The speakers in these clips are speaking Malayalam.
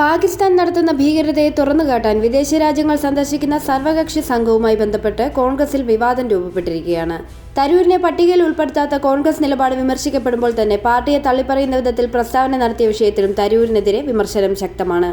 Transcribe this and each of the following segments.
പാകിസ്ഥാൻ നടത്തുന്ന ഭീകരതയെ തുറന്നുകാട്ടാൻ വിദേശ രാജ്യങ്ങൾ സന്ദർശിക്കുന്ന സർവകക്ഷി സംഘവുമായി ബന്ധപ്പെട്ട് കോൺഗ്രസിൽ വിവാദം രൂപപ്പെട്ടിരിക്കുകയാണ്. തരൂരിനെ പട്ടികയിൽ ഉൾപ്പെടുത്താത്ത കോൺഗ്രസ് നിലപാട് വിമർശിക്കപ്പെടുമ്പോൾ തന്നെ പാർട്ടിയെ തള്ളിപ്പറയുന്ന വിധത്തിൽ പ്രസ്താവന നടത്തിയ വിഷയത്തിലും തരൂരിനെതിരെ വിമർശനം ശക്തമാണ്.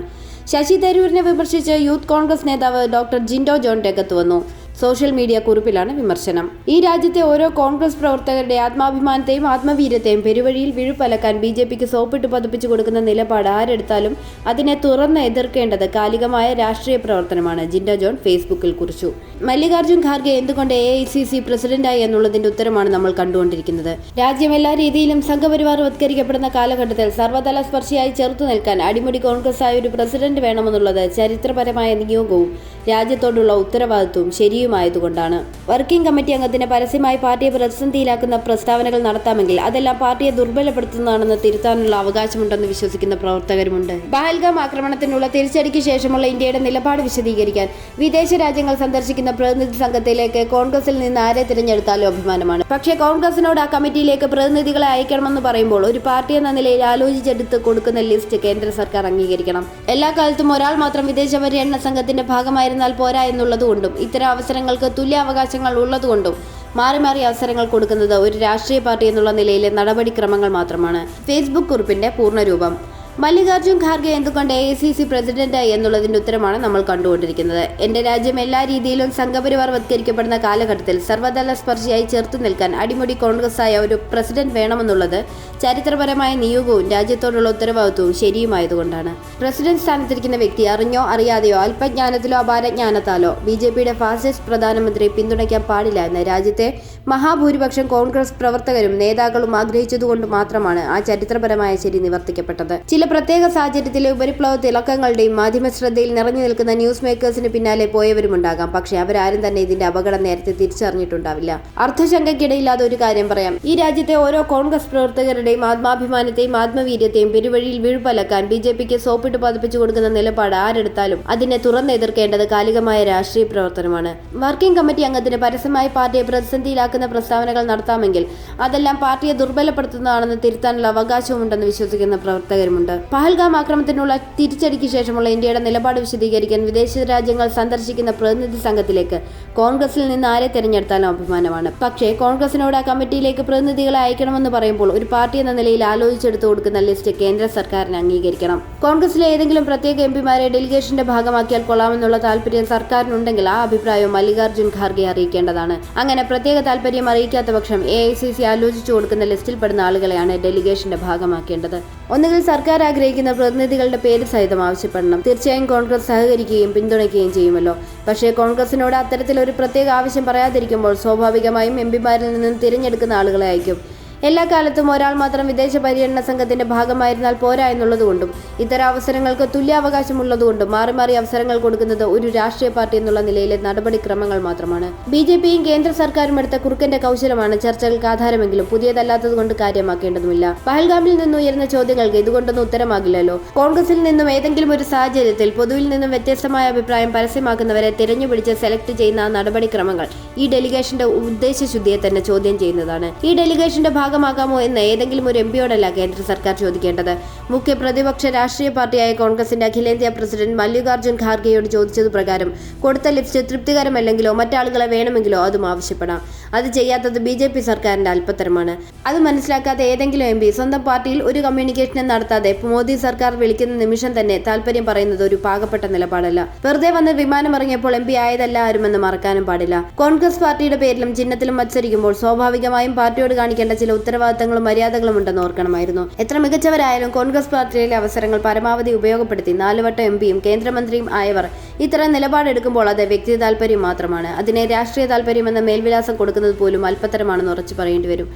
ശശി തരൂരിനെ വിമർശിച്ച് യൂത്ത് കോൺഗ്രസ് നേതാവ് ഡോക്ടർ ജിൻഡോ ജോൺ രംഗത്ത് വന്നു. സോഷ്യൽ മീഡിയ കുറിപ്പിലാണ് വിമർശനം. ഈ രാജ്യത്തെ ഓരോ കോൺഗ്രസ് പ്രവർത്തകരുടെ ആത്മാഭിമാനത്തെയും ആത്മവീര്യത്തെയും പെരുവഴിയിൽ വിഴുപ്പലക്കാൻ ബി ജെ പിക്ക് സോപ്പിട്ട് പതിപ്പിച്ചു കൊടുക്കുന്ന നിലപാട് ആരെടുത്താലും അതിനെ തുറന്ന് എതിർക്കേണ്ടത് കാലികമായ രാഷ്ട്രീയ പ്രവർത്തനമാണ്. ജിൻഡ ജോൺ ഫേസ്ബുക്കിൽ കുറിച്ചു. മല്ലികാർജുൻ ഖാർഗെ എന്തുകൊണ്ട് എ ഐ സി സി പ്രസിഡന്റായി എന്നുള്ളതിന്റെ ഉത്തരമാണ് നമ്മൾ കണ്ടുകൊണ്ടിരിക്കുന്നത്. രാജ്യം എല്ലാ രീതിയിലും സംഘപരിവാർ വത്കരിക്കപ്പെടുന്ന കാലഘട്ടത്തിൽ സർവതല സ്പർശിയായി ചെറുത്തു നിൽക്കാൻ അടിമുടി കോൺഗ്രസ് ആയ ഒരു പ്രസിഡന്റ് വേണമെന്നുള്ളത് ചരിത്രപരമായ നിയോഗവും രാജ്യത്തോടുള്ള ഉത്തരവാദിത്വവും ശരിയുമായതുകൊണ്ടാണ് വർക്കിംഗ് കമ്മിറ്റി അംഗത്തിന് പരസ്യമായി പാർട്ടിയെ പ്രതിസന്ധിയിലാക്കുന്ന പ്രസ്താവനകൾ നടത്താമെങ്കിൽ അതെല്ലാം പാർട്ടിയെ ദുർബലപ്പെടുത്തുന്നതാണെന്ന് തിരുത്താനുള്ള അവകാശമുണ്ടെന്ന് വിശ്വസിക്കുന്ന പ്രവർത്തകരുമുണ്ട്. പഹൽഗാം ആക്രമണത്തിനുള്ള തിരിച്ചടിക്ക് ശേഷമുള്ള ഇന്ത്യയുടെ നിലപാട് വിശദീകരിക്കാൻ വിദേശ രാജ്യങ്ങൾ സന്ദർശിക്കുന്ന പ്രതിനിധി സംഘത്തിലേക്ക് കോൺഗ്രസിൽ നിന്ന് ആരെ തിരഞ്ഞെടുത്താലും അഭിമാനമാണ്. പക്ഷേ കോൺഗ്രസിനോട് ആ കമ്മിറ്റിയിലേക്ക് പ്രതിനിധികളെ അയക്കണമെന്ന് പറയുമ്പോൾ ഒരു പാർട്ടി എന്ന നിലയിൽ ആലോചിച്ചെടുത്ത് കൊടുക്കുന്ന ലിസ്റ്റ് കേന്ദ്ര സർക്കാർ അംഗീകരിക്കണം. എല്ലാ കാലത്തും ഒരാൾ മാത്രം വിദേശ പര്യടന സംഘത്തിന്റെ ഭാഗമായിരുന്നാൽ പോരാ എന്നുള്ളതുകൊണ്ടും ഇത്തരം അവസരങ്ങൾക്ക് തുല്യ അവകാശങ്ങൾ ഉള്ളതുകൊണ്ടും മാറി മാറി അവസരങ്ങൾ കൊടുക്കുന്നത് ഒരു രാഷ്ട്രീയ പാർട്ടി എന്നുള്ള നിലയിലെ നടപടിക്രമങ്ങൾ മാത്രമാണ്. ഫേസ്ബുക്ക് കുറിപ്പിന്റെ പൂർണരൂപം മല്ലികാർജുൻ ഖാർഗെ എന്തുകൊണ്ട് എ സി സി പ്രസിഡന്റായി എന്നുള്ളതിന്റെ ഉത്തരമാണ് നമ്മൾ കണ്ടുകൊണ്ടിരിക്കുന്നത്. എന്റെ രാജ്യം എല്ലാ രീതിയിലും സംഘപരിവാർ വത്കരിക്കപ്പെടുന്ന കാലഘട്ടത്തിൽ സർവതല സ്പർശിയായി ചേർത്ത് നിൽക്കാൻ അടിമുടി കോൺഗ്രസ് ആയ ഒരു പ്രസിഡന്റ് വേണമെന്നുള്ളത് ചരിത്രപരമായ നിയോഗവും രാജ്യത്തോടുള്ള ഉത്തരവാദിത്വവും ശരിയുമായതുകൊണ്ടാണ്. പ്രസിഡന്റ് സ്ഥാനത്തിരിക്കുന്ന വ്യക്തി അറിഞ്ഞോ അറിയാതെയോ അല്പജ്ഞാനത്തിലോ അപാരജ്ഞാനത്താലോ ബി ജെ പിയുടെ ഫാസിസ്റ്റ് പ്രധാനമന്ത്രിയെ പിന്തുണയ്ക്കാൻ പാടില്ല എന്ന് രാജ്യത്തെ മഹാഭൂരിപക്ഷം കോൺഗ്രസ് പ്രവർത്തകരും നേതാക്കളും ആഗ്രഹിച്ചതുകൊണ്ട് മാത്രമാണ് ആ ചരിത്രപരമായ ശരി നിവർത്തിക്കപ്പെട്ടത്. ചില പ്രത്യേക സാഹചര്യത്തിലെ ഉപരിപ്ലവ തിളക്കങ്ങളുടെയും മാധ്യമ ശ്രദ്ധയിൽ നിറഞ്ഞു നിൽക്കുന്ന ന്യൂസ് മേക്കേഴ്സിന് പിന്നാലെ പോയവരുമുണ്ടാകാം. പക്ഷേ അവരാരും തന്നെ ഇതിന്റെ അപകടം നേരത്തെ തിരിച്ചറിഞ്ഞിട്ടുണ്ടാവില്ല. അർത്ഥശങ്കയ്ക്കിടയില്ലാതെ ഒരു കാര്യം പറയാം. ഈ രാജ്യത്തെ ഓരോ കോൺഗ്രസ് പ്രവർത്തകരുടെയും ആത്മാഭിമാനത്തെയും ആത്മവീര്യത്തെയും പെരുവഴിയിൽ വീഴ്പലക്കാൻ ബി ജെ പിക്ക് സോപ്പിട്ട് പതിപ്പിച്ചു കൊടുക്കുന്ന നിലപാട് ആരെടുത്താലും അതിനെ തുറന്നെതിർക്കേണ്ടത് കാലികമായ രാഷ്ട്രീയ പ്രവർത്തനമാണ്. വർക്കിംഗ് കമ്മിറ്റി അംഗത്തിന് പരസ്യമായി പാർട്ടിയെ പ്രതിസന്ധിയിലാക്കുന്ന പ്രസ്താവനകൾ നടത്താമെങ്കിൽ അതെല്ലാം പാർട്ടിയെ ദുർബലപ്പെടുത്തുന്നതാണെന്ന് തിരുത്താനുള്ള അവകാശമുണ്ടെന്ന് വിശ്വസിക്കുന്ന പ്രവർത്തകരുമുണ്ട്. പഹൽഗാം ആക്രമണത്തിനുള്ള തിരിച്ചടിക്ക് ശേഷമുള്ള ഇന്ത്യയുടെ നിലപാട് വിശദീകരിക്കാൻ വിദേശ രാജ്യങ്ങൾ സന്ദർശിക്കുന്ന പ്രതിനിധി സംഘത്തിലേക്ക് കോൺഗ്രസിൽ നിന്ന് ആരെ തിരഞ്ഞെടുത്താലും അഭിമാനമാണ്. പക്ഷേ കോൺഗ്രസിനോട് ആ കമ്മിറ്റിയിലേക്ക് പ്രതിനിധികളെ അയക്കണമെന്ന് പറയുമ്പോൾ ഒരു പാർട്ടി എന്ന നിലയിൽ ആലോചിച്ചെടുത്തു കൊടുക്കുന്ന ലിസ്റ്റ് കേന്ദ്ര സർക്കാരിന് അംഗീകരിക്കണം. കോൺഗ്രസിലെ ഏതെങ്കിലും പ്രത്യേക എം പിമാരെ ഡെലിഗേഷന്റെ ഭാഗമാക്കിയാൽ കൊള്ളാമെന്നുള്ള താല്പര്യം സർക്കാരിനുണ്ടെങ്കിൽ ആ അഭിപ്രായം മല്ലികാർജുൻ ഖാർഗെ അറിയിക്കേണ്ടതാണ്. അങ്ങനെ പ്രത്യേക താല്പര്യം അറിയിക്കാത്ത പക്ഷം എ ഐ സി സി ആലോചിച്ചു കൊടുക്കുന്ന ലിസ്റ്റിൽപ്പെടുന്ന ആളുകളെയാണ് ഡെലിഗേഷന്റെ ഭാഗമാക്കേണ്ടത്. ഒന്നുകിൽ സർക്കാർ ആഗ്രഹിക്കുന്ന പ്രതിനിധികളുടെ പേര് സഹിതം ആവശ്യപ്പെടണം. തീർച്ചയായും കോൺഗ്രസ് സഹകരിക്കുകയും പിന്തുണയ്ക്കുകയും ചെയ്യുമല്ലോ. പക്ഷേ കോൺഗ്രസിനോട് അത്തരത്തിൽ ഒരു പ്രത്യേക ആവശ്യം പറയാതിരിക്കുമ്പോൾ സ്വാഭാവികമായും എം പിമാരിൽ നിന്നും തിരഞ്ഞെടുക്കുന്ന ആളുകളെ അയക്കും. എല്ലാ കാലത്തും ഒരാൾ മാത്രം വിദേശ പര്യടന സംഘത്തിന്റെ ഭാഗമായിരുന്നാൽ പോരാ എന്നുള്ളതുകൊണ്ടും ഇത്തരം അവസരങ്ങൾക്ക് തുല്യാവകാശമുള്ളതുകൊണ്ടും മാറി മാറി അവസരങ്ങൾ കൊടുക്കുന്നത് ഒരു രാഷ്ട്രീയ പാർട്ടി എന്നുള്ള നിലയിലെ നടപടിക്രമങ്ങൾ മാത്രമാണ്. ബി ജെ പിയും കേന്ദ്ര സർക്കാരും എടുത്ത കുറുക്കന്റെ കൗശലമാണ് ചർച്ചകൾക്ക് ആധാരമെങ്കിലും പുതിയതല്ലാത്തതുകൊണ്ട് കാര്യമാക്കേണ്ടതുമില്ല. പഹൽഗാമിൽ നിന്ന് ഉയർന്ന ചോദ്യങ്ങൾക്ക് ഇതുകൊണ്ടൊന്നും ഉത്തരമാകില്ലല്ലോ. കോൺഗ്രസിൽ നിന്നും ഏതെങ്കിലും ഒരു സാഹചര്യത്തിൽ പൊതുവിൽ നിന്നും വ്യത്യസ്തമായ അഭിപ്രായം പരസ്യമാക്കുന്നവരെ തിരഞ്ഞുപിടിച്ച് സെലക്ട് ചെയ്യുന്ന നടപടിക്രമങ്ങൾ ഈ ഡെലിഗേഷന്റെ ഉദ്ദേശശുദ്ധിയെ തന്നെ ചോദ്യം ചെയ്യുന്നതാണ്. ഈ ഡെലിഗേഷന്റെ ഭാഗമാകാമോ എന്ന് ഏതെങ്കിലും ഒരു എം പിയോടല്ല കേന്ദ്ര സർക്കാർ ചോദിക്കേണ്ടത്. മുഖ്യ പ്രതിപക്ഷ രാഷ്ട്രീയ പാർട്ടിയായ കോൺഗ്രസിന്റെ അഖിലേന്ത്യാ പ്രസിഡന്റ് മല്ലികാർജുൻ ഖാർഗെയോട് ചോദിച്ചത് പ്രകാരം കൊടുത്ത ലിസ്റ്റ് തൃപ്തികരമല്ലെങ്കിലോ മറ്റാളുകളെ വേണമെങ്കിലോ അതും ആവശ്യപ്പെടാം. അത് ചെയ്യാത്തത് ബി ജെ പി സർക്കാരിന്റെ അല്പത്തരമാണ്. അത് മനസ്സിലാക്കാതെ ഏതെങ്കിലും എം പി സ്വന്തം പാർട്ടിയിൽ ഒരു കമ്മ്യൂണിക്കേഷനും നടത്താതെ മോദി സർക്കാർ വിളിക്കുന്ന നിമിഷം തന്നെ താല്പര്യം പറയുന്നത് ഒരു പാകപ്പെട്ട നിലപാടല്ല. വെറുതെ വന്ന് വിമാനം ഇറങ്ങിയപ്പോൾ എം പി ആയതല്ല ആരുമെന്ന് മറക്കാനും പാടില്ല. കോൺഗ്രസ് പാർട്ടിയുടെ പേരിലും ചിഹ്നത്തിലും മത്സരിക്കുമ്പോൾ സ്വാഭാവികമായും പാർട്ടിയോട് കാണിക്കേണ്ട ചില ഉത്തരവാദിത്തങ്ങളും മര്യാദകളും ഉണ്ടെന്ന് ഓർക്കണമായിരുന്നു. എത്ര മികച്ചവരായാലും കോൺഗ്രസ് പാർട്ടിയിലെ അവസരങ്ങൾ പരമാവധി ഉപയോഗപ്പെടുത്തി നാലുവട്ടം എം പിയും കേന്ദ്രമന്ത്രിയും ആയവർ ഇത്തരം നിലപാടെടുക്കുമ്പോൾ അത് വ്യക്തി താല്പര്യം മാത്രമാണ്. അതിനെ രാഷ്ട്രീയ താല്പര്യം എന്ന മേൽവിലാസം കൊടുക്കുന്നത് പോലും അല്പത്തരമാണെന്ന് ഉറച്ചു പറയേണ്ടി വരും.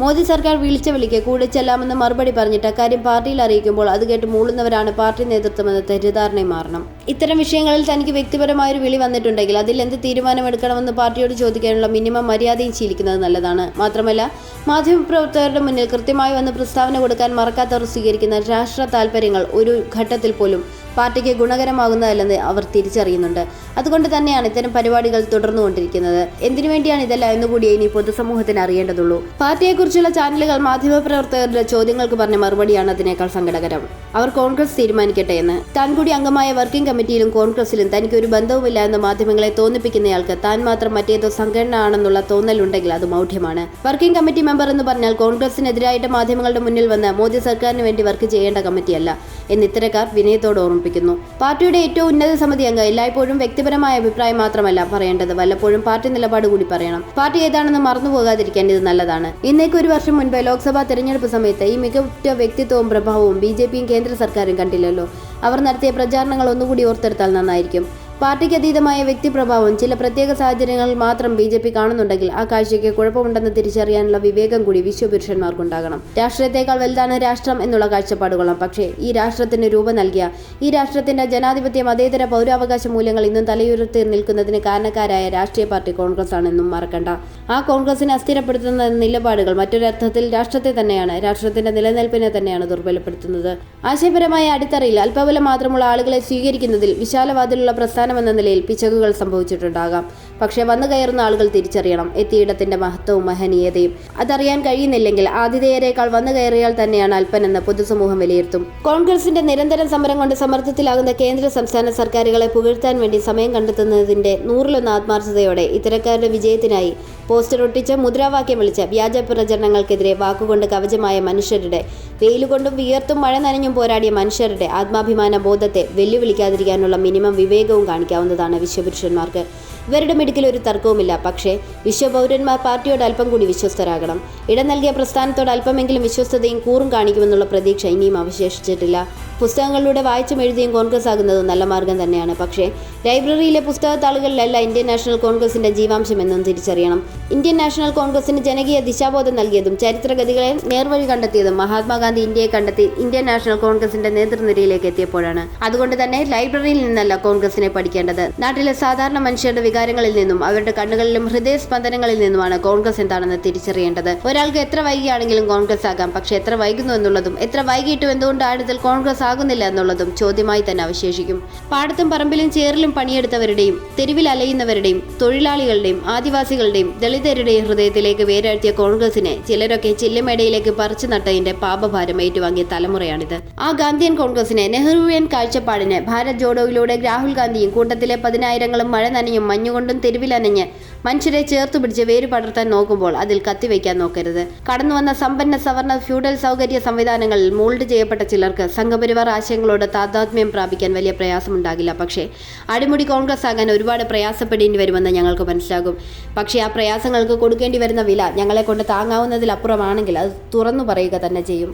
മോദി സർക്കാർ വിളിച്ച വിളിക്ക് കൂടെ ചെല്ലാമെന്ന് മറുപടി പറഞ്ഞിട്ട് അക്കാര്യം പാർട്ടിയിൽ അറിയിക്കുമ്പോൾ അത് കേട്ട് മൂളുന്നവരാണ് പാർട്ടി നേതൃത്വമെന്ന് തെറ്റിദ്ധാരണയും മാറണം. ഇത്തരം വിഷയങ്ങളിൽ തനിക്ക് വ്യക്തിപരമായൊരു വിളി വന്നിട്ടുണ്ടെങ്കിൽ അതിൽ എന്ത് തീരുമാനമെടുക്കണമെന്ന് പാർട്ടിയോട് ചോദിക്കാനുള്ള മിനിമം മര്യാദയും ശീലിക്കുന്നത് നല്ലതാണ്. മാത്രമല്ല മാധ്യമപ്രവർത്തകരുടെ മുന്നിൽ കൃത്യമായി വന്ന് പ്രസ്താവന കൊടുക്കാൻ മറക്കാത്തവർ സ്വീകരിക്കുന്ന രാഷ്ട്ര താല്പര്യങ്ങൾ ഒരു ഘട്ടത്തിൽ പോലും പാർട്ടിക്ക് ഗുണകരമാകുന്നതല്ലെന്ന് അവർ തിരിച്ചറിയുന്നുണ്ട്. അതുകൊണ്ട് തന്നെയാണ് ഇത്തരം പരിപാടികൾ തുടർന്നുകൊണ്ടിരിക്കുന്നത്. എന്തിനു വേണ്ടിയാണ് ഇതെല്ലാം എന്നുകൂടി ഇനി പൊതുസമൂഹത്തിന് അറിയേണ്ടതുള്ളൂ. പാർട്ടിയെക്കുറിച്ചുള്ള ചാനലുകൾ മാധ്യമപ്രവർത്തകരുടെ ചോദ്യങ്ങൾക്ക് പറഞ്ഞ മറുപടിയാണ് അതിനേക്കാൾ സങ്കടകരം. അവർ കോൺഗ്രസ് തീരുമാനിക്കട്ടെ എന്ന്. താൻ കൂടി അംഗമായ വർക്കിംഗ് കമ്മിറ്റിയിലും കോൺഗ്രസിലും തനിക്ക് ഒരു ബന്ധവുമില്ല എന്ന് മാധ്യമങ്ങളെ തോന്നിപ്പിക്കുന്നയാൾക്ക് താൻ മാത്രം മറ്റേതോ സംഘടന ആണെന്നുള്ള തോന്നലുണ്ടെങ്കിൽ അത് മൗഢ്യമാണ്. വർക്കിംഗ് കമ്മിറ്റി മെമ്പർ എന്ന് പറഞ്ഞാൽ കോൺഗ്രസിനെതിരായിട്ട് മാധ്യമങ്ങളുടെ മുന്നിൽ വന്ന് മോദി സർക്കാരിന് വേണ്ടി വർക്ക് ചെയ്യേണ്ട കമ്മിറ്റിയല്ല എന്ന് ഇത്തരക്കാർ വിനയത്തോട് ഓർമ്മിപ്പിക്കുന്നു പാർട്ടിയുടെ ഏറ്റവും ഉന്നത സമിതി അംഗം എല്ലായ്പ്പോഴും വ്യക്തിപരമായ അഭിപ്രായം മാത്രമല്ല പറയേണ്ടത്. വല്ലപ്പോഴും പാർട്ടി നിലപാട് കൂടി പറയണം. പാർട്ടി ഏതാണെന്ന് മറന്നുപോകാതിരിക്കാൻ ഇത് നല്ലതാണ്. ഇന്നേക്ക് ഒരു വർഷം മുൻപ് ലോക്സഭാ തെരഞ്ഞെടുപ്പ് സമയത്ത് ഈ മികവുറ്റ വ്യക്തിത്വവും പ്രഭാവവും ബി കേന്ദ്ര സർക്കാരും കണ്ടില്ലല്ലോ. അവർ നടത്തിയ പ്രചാരണങ്ങൾ ഒന്നുകൂടി ഓർത്തെടുത്താൽ നന്നായിരിക്കും. പാർട്ടിക്ക് അതീതമായ വ്യക്തിപ്രഭാവം ചില പ്രത്യേക സാഹചര്യങ്ങളിൽ മാത്രം ബി ജെ പി കാണുന്നുണ്ടെങ്കിൽ ആ കാഴ്ചയ്ക്ക് കുഴപ്പമുണ്ടെന്ന് തിരിച്ചറിയാനുള്ള വിവേകം കൂടി വിശ്വപുരുഷന്മാർക്കുണ്ടാകണം. രാഷ്ട്രീയത്തെക്കാൾ വലുതാണ് രാഷ്ട്രം എന്നുള്ള കാഴ്ചപ്പാടുകളും. പക്ഷേ ഈ രാഷ്ട്രത്തിന് രൂപം നൽകിയ ഈ രാഷ്ട്രത്തിന്റെ ജനാധിപത്യ മതേതര പൗരാവകാശ മൂല്യങ്ങൾ ഇന്നും തലയുയർത്തി നിൽക്കുന്നതിന് കാരണക്കാരായ രാഷ്ട്രീയ പാർട്ടി കോൺഗ്രസ് ആണെന്നും മറക്കണ്ട. ആ കോൺഗ്രസിനെ അസ്ഥിരപ്പെടുത്തുന്ന നിലപാടുകൾ മറ്റൊരർത്ഥത്തിൽ രാഷ്ട്രത്തെ തന്നെയാണ് രാഷ്ട്രത്തിന്റെ നിലനിൽപ്പിനെ തന്നെയാണ് ദുർബലപ്പെടുത്തുന്നത്. ആശയപരമായ അടിത്തറയിൽ അല്പബലം മാത്രമുള്ള ആളുകളെ സ്വീകരിക്കുന്നതിൽ വിശാലവാതിലുള്ള പ്രസ്ഥാനമെന്ന നിലയിൽ പിശകുകൾ സംഭവിച്ചിട്ടുണ്ടാകാം. പക്ഷേ വന്നു കയറുന്ന ആളുകൾ തിരിച്ചറിയണം. എത്തിയിടത്തിന്റെ മഹത്വവും മഹനീയതയും. അതറിയാൻ കഴിയുന്നില്ലെങ്കിൽ ആതിഥേയരെക്കാൾ വന്നു കയറിയാൽ തന്നെയാണ് അല്പനെന്ന് പൊതുസമൂഹം വിലയിരുത്തും. കോൺഗ്രസിന്റെ നിരന്തരം സമരം കൊണ്ട് സമ്മർദ്ദത്തിലാകുന്ന കേന്ദ്ര സംസ്ഥാന സർക്കാരുകളെ പുകഴ്ത്താൻ വേണ്ടി സമയം കണ്ടെത്തുന്നതിന്റെ നൂറിലൊന്ന് ആത്മാർത്ഥതയോടെ ഇത്തരക്കാരുടെ വിജയത്തിനായി പോസ്റ്റർ ഒട്ടിച്ച് മുദ്രാവാക്യം വിളിച്ച് വ്യാജ പ്രചരണങ്ങൾക്കെതിരെ വാക്കുകൊണ്ട് കവചമായ മനുഷ്യരുടെ വെയിലുകൊണ്ടും വിയർത്തും മഴ നനഞ്ഞും പോരാടിയ മനുഷ്യരുടെ ആത്മാഭിമാന ബോധത്തെ വെല്ലുവിളിക്കാതിരിക്കാനുള്ള മിനിമം വിവേകവും കാണിക്കാവുന്നതാണ് വിശ്വപുരുഷന്മാർക്ക്. ഇവരുടെ മിടുക്കിൽ ഒരു തർക്കവുമില്ല. പക്ഷേ വിശ്വപൗരന്മാർ പാർട്ടിയോട് അല്പം കൂടി വിശ്വസ്തരാകണം. ഇടം നൽകിയ പ്രസ്ഥാനത്തോട് അല്പമെങ്കിലും വിശ്വസ്തതയും കൂറും കാണിക്കുമെന്നുള്ള പ്രതീക്ഷ ഇനിയും അവശേഷിച്ചിട്ടില്ല. പുസ്തകങ്ങളിലൂടെ വായിച്ചും എഴുതിയും കോൺഗ്രസ് ആകുന്നത് നല്ല മാർഗം തന്നെയാണ്. പക്ഷേ ലൈബ്രറിയിലെ പുസ്തകത്താളുകളിലല്ല ഇന്ത്യൻ നാഷണൽ കോൺഗ്രസിന്റെ ജീവാംശം എന്നും തിരിച്ചറിയണം. ഇന്ത്യൻ നാഷണൽ കോൺഗ്രസിന് ജനകീയ ദിശാബോധം നൽകിയതും ചരിത്രഗതികളെ നേർവഴി കണ്ടെത്തിയതും മഹാത്മാഗാന്ധി ഇന്ത്യയെ കണ്ടെത്തി ഇന്ത്യൻ നാഷണൽ കോൺഗ്രസിന്റെ നേതൃനിരയിലേക്ക് എത്തിയപ്പോഴാണ്. അതുകൊണ്ട് തന്നെ ലൈബ്രറിയിൽ നിന്നല്ല കോൺഗ്രസിനെ പഠിക്കേണ്ടത്. നാട്ടിലെ സാധാരണ മനുഷ്യരുടെ വികാരങ്ങളിൽ നിന്നും അവരുടെ കണ്ണുകളിലും ഹൃദയസ്പന്ദനങ്ങളിൽ നിന്നുമാണ് കോൺഗ്രസ് എന്താണെന്ന് തിരിച്ചറിയേണ്ടത്. ഒരാൾക്ക് എത്ര വൈകിയാണെങ്കിലും കോൺഗ്രസ് ആകാം. പക്ഷെ എത്ര വൈകുന്നു എന്നുള്ളതും എത്ര വൈകിട്ടും എന്തുകൊണ്ടാണ് ഇതിൽ കോൺഗ്രസ് ആകുന്നില്ല എന്നുള്ളതും ചോദ്യമായി തന്നെ അവശേഷിക്കും. പാടത്തും പറമ്പിലും ചേറിലും പണിയെടുത്തവരുടെയും തെരുവിൽ അലയുന്നവരുടെയും തൊഴിലാളികളുടെയും ആദിവാസികളുടെയും ദളിതരുടെയും ഹൃദയത്തിലേക്ക് വേരാഴ്ത്തിയ കോൺഗ്രസിനെ ചിലരൊക്കെ ചില്ലമേടയിലേക്ക് പറിച്ചു നട്ടതിന്റെ പാപഭാരം ഏറ്റുവാങ്ങിയ തലമുറയാണിത്. ആ ഗാന്ധിയൻ കോൺഗ്രസിനെ നെഹ്റുവിയൻ കാഴ്ചപ്പാടിന് ഭാരത് ജോഡോയിലൂടെ രാഹുൽ ഗാന്ധിയും കൂട്ടത്തിലെ പതിനായിരങ്ങളും മഴ നനഞ്ഞും മഞ്ഞുകൊണ്ടും തെരുവിലനഞ്ഞ് മനുഷ്യരെ ചേർത്തു പിടിച്ച് വേര് പടർത്താൻ നോക്കുമ്പോൾ അതിൽ കത്തിവെക്കാൻ നോക്കരുത്. കടന്നു വന്ന സമ്പന്ന സവർണ ഫ്യൂഡൽ സൗകര്യ സംവിധാനങ്ങളിൽ മോൾഡ് ചെയ്യപ്പെട്ട ചിലർക്ക് സംഘപരിവാർ ആശയങ്ങളോട് താതാത്മ്യം പ്രാപിക്കാൻ വലിയ പ്രയാസമുണ്ടാകില്ല. പക്ഷേ അടിമുടി കോൺഗ്രസ് ആകാൻ ഒരുപാട് പ്രയാസപ്പെടേണ്ടി വരുമെന്ന് ഞങ്ങൾക്ക് മനസ്സിലാകും. പക്ഷേ ആ പ്രയാസങ്ങൾക്ക് കൊടുക്കേണ്ടി വരുന്ന വില ഞങ്ങളെ കൊണ്ട് താങ്ങാവുന്നതിലപ്പുറമാണെങ്കിൽ അത് തുറന്നു പറയുക തന്നെ ചെയ്യും.